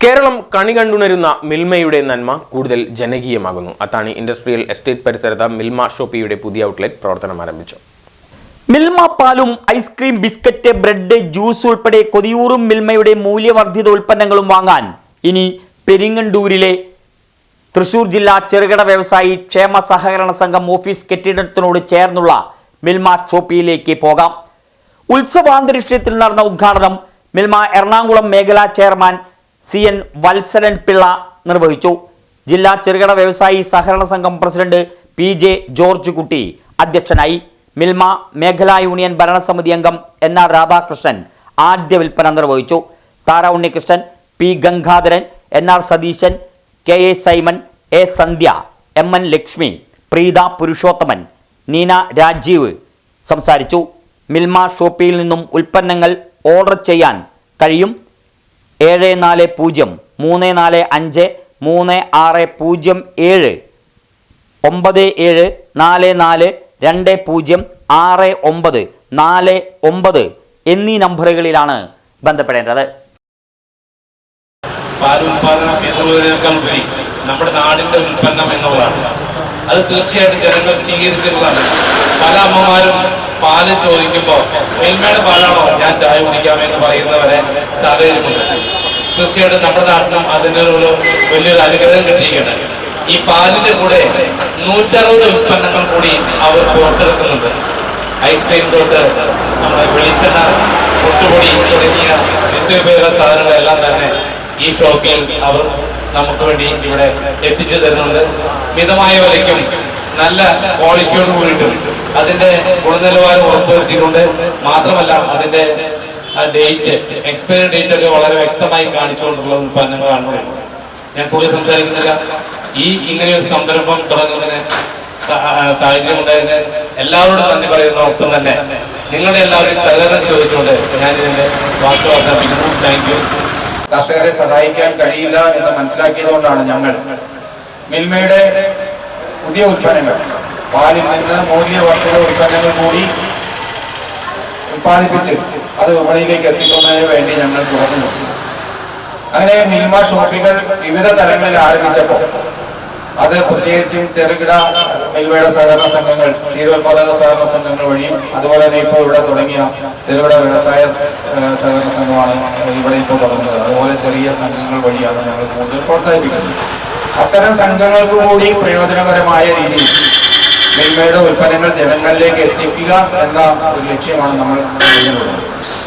കേരളം കണി കണ്ടുണരുന്ന മിൽമയുടെ നന്മ കൂടുതൽ ജനകീയമാകുന്നു. അത്താണി ഇൻഡസ്ട്രിയൽ എസ്റ്റേറ്റ് പരിസരത്ത് മിൽമ ഷോപ്പിയുടെ പുതിയ ഔട്ട്ലെറ്റ് പ്രവർത്തനം ആരംഭിച്ചു. മിൽമ പാലും ഐസ്ക്രീം ബിസ്ക്കറ്റ് ബ്രെഡ് ജ്യൂസ് ഉൾപ്പെടെ കൊതിയൂറും മിൽമയുടെ മൂല്യവർദ്ധിത ഉൽപ്പന്നങ്ങളും വാങ്ങാൻ ഇനി പെരിങ്ങണ്ടൂരിലെ തൃശൂർ ജില്ലാ ചെറുകിട വ്യവസായി ക്ഷേമ സഹകരണ സംഘം ഓഫീസ് കെട്ടിടത്തിനോട് ചേർന്നുള്ള മിൽമ ഷോപ്പിയിലേക്ക് പോകാം. ഉത്സവാന്തരീക്ഷത്തിൽ നടന്ന ഉദ്ഘാടനം മിൽമ എറണാകുളം മേഖലാ chairman C N Valsaran Pillai നിർവഹിച്ചു. ജില്ലാ ചെറുകിട വ്യവസായി സഹകരണ സംഘം പ്രസിഡന്റ് പി ജെ ജോർജ് കുട്ടി അധ്യക്ഷനായി. മിൽമ മേഖലാ യൂണിയൻ ഭരണസമിതി അംഗം എൻ ആർ രാധാകൃഷ്ണൻ ആദ്യ വിൽപ്പന നിർവഹിച്ചു. Thara Unnikrishnan P Gangadharan N R Satheesan K A Simon A Sandhya M N Lakshmi Preetha Purushothaman Neena Rajeev സംസാരിച്ചു. മിൽമ ഷോപ്പിയിൽ നിന്നും ഉൽപ്പന്നങ്ങൾ ഓർഡർ ചെയ്യാൻ കഴിയും. ഏഴ് നാല് പൂജ്യം മൂന്ന് നാല് അഞ്ച് മൂന്ന് ആറ് പൂജ്യം ഏഴ്. ഒമ്പത് ഏഴ് നാല് നാല് രണ്ട് പൂജ്യം ആറ് ഒമ്പത് നാല് ഒമ്പത് എന്നീ നമ്പറുകളിലാണ് ബന്ധപ്പെടേണ്ടത്. പാലുൽപാദനം എന്നുള്ളതിനേക്കാൾ ഉപരി നമ്മുടെ നാടിന്റെ ഉൽപ്പന്നം എന്നുള്ളതാണ്. അത് തീർച്ചയായിട്ടും ജനങ്ങൾ സ്വീകരിച്ചിട്ടുള്ളതാണ്. പല അമ്മമാരും പാൽ ചോദിക്കുമ്പോൾ മിൽമയുടെ പാലാണോ? ഞാൻ ചായ കുടിക്കാമെന്ന് പറയുന്നവരെ സാഹചര്യമുണ്ട്. തീർച്ചയായിട്ടും നമ്മുടെ നാട്ടിലും അതിന്റെ ഒരു വലിയൊരു അനുഗ്രഹം കിട്ടിയിരിക്കുന്നത് ഈ പാലിന്റെ കൂടെ നൂറ്ററുപത് ഉൽപ്പന്നങ്ങൾ കൂടി അവർ പുറത്തെടുക്കുന്നുണ്ട് ഐസ്ക്രീം തൊട്ട് നമ്മുടെ വെളിച്ചെണ്ണ പൊട്ടുപൊടി തുടങ്ങിയ നിത്യോപയോഗ സാധനങ്ങളെല്ലാം തന്നെ ഈ ഷോപ്പിൽ അവർ നമുക്ക് വേണ്ടി ഇവിടെ എത്തിച്ചു തരുന്നുണ്ട്. മിതമായ വിലയ്ക്കും നല്ല ക്വാളിറ്റിയോട് കൂടിയിട്ടും അതിന്റെ ഗുണനിലവാരം ഉറപ്പുവരുത്തിക്കൊണ്ട് മാത്രമല്ല അതിന്റെ ഡേറ്റ് എക്സ്പയറി ഡേറ്റ് ഒക്കെ വളരെ വ്യക്തമായി കാണിച്ചുകൊണ്ടുള്ള ഉൽപ്പന്നങ്ങളാണ്. ഞാൻ കൂടുതൽ സംസാരിക്കുന്നില്ല. ഈ ഇങ്ങനെ ഒരു സംരംഭം തുടങ്ങുന്നതിന് സാഹചര്യം ഉണ്ടായതിന് എല്ലാവരോടും നന്ദി പറയുന്ന ഒപ്പം തന്നെ നിങ്ങളുടെ എല്ലാവരും സഹകരണം ചോദിച്ചുകൊണ്ട് ഞാൻ ഇതിന്റെ വാക്ക് അവസാനിപ്പിക്കുന്നു. താങ്ക് യു കർഷകരെ സഹായിക്കാൻ കഴിയില്ല എന്ന് മനസ്സിലാക്കിയതുകൊണ്ടാണ് ഞങ്ങൾ മിൽമയുടെ പുതിയ ഉൽപ്പന്നങ്ങൾ പാലിൽ നിന്ന് മൂല്യവർദ്ധിത ഉൽപ്പന്നങ്ങൾ കൂടി ഉത്പാദിപ്പിച്ച് അത് വിപണിയിലേക്ക് എത്തിക്കുന്നതിന് വേണ്ടി ഞങ്ങൾ തുറന്നു വെച്ചു. അങ്ങനെ മിൽമ ഷോപ്പുകൾ വിവിധ തലങ്ങളിൽ ആരംഭിച്ചപ്പോൾ അത് പ്രത്യേകിച്ചും ചെറുകിട മിൽമയുടെ സഹകരണ സംഘങ്ങൾ ക്ഷീരോത്പാദക സഹകരണ സംഘങ്ങൾ വഴിയും അതുപോലെ തന്നെ ഇപ്പോൾ ഇവിടെ തുടങ്ങിയ ചെറുകിട വ്യവസായ സഹകരണ സംഘമാണ് ഇവിടെ ഇപ്പോൾ തുടങ്ങുന്നത് അതുപോലെ ചെറിയ സംഘങ്ങൾ വഴിയാണ് ഞങ്ങൾ കൂടുതൽ പ്രോത്സാഹിപ്പിക്കുന്നത്. അത്തരം സംഘങ്ങൾക്ക് കൂടി പ്രയോജനകരമായ രീതിയിൽ മിൽമയുടെ ഉൽപ്പന്നങ്ങൾ ജനങ്ങളിലേക്ക് എത്തിക്കുക എന്ന ഒരു ലക്ഷ്യമാണ് നമ്മൾ ചെയ്യുന്നത്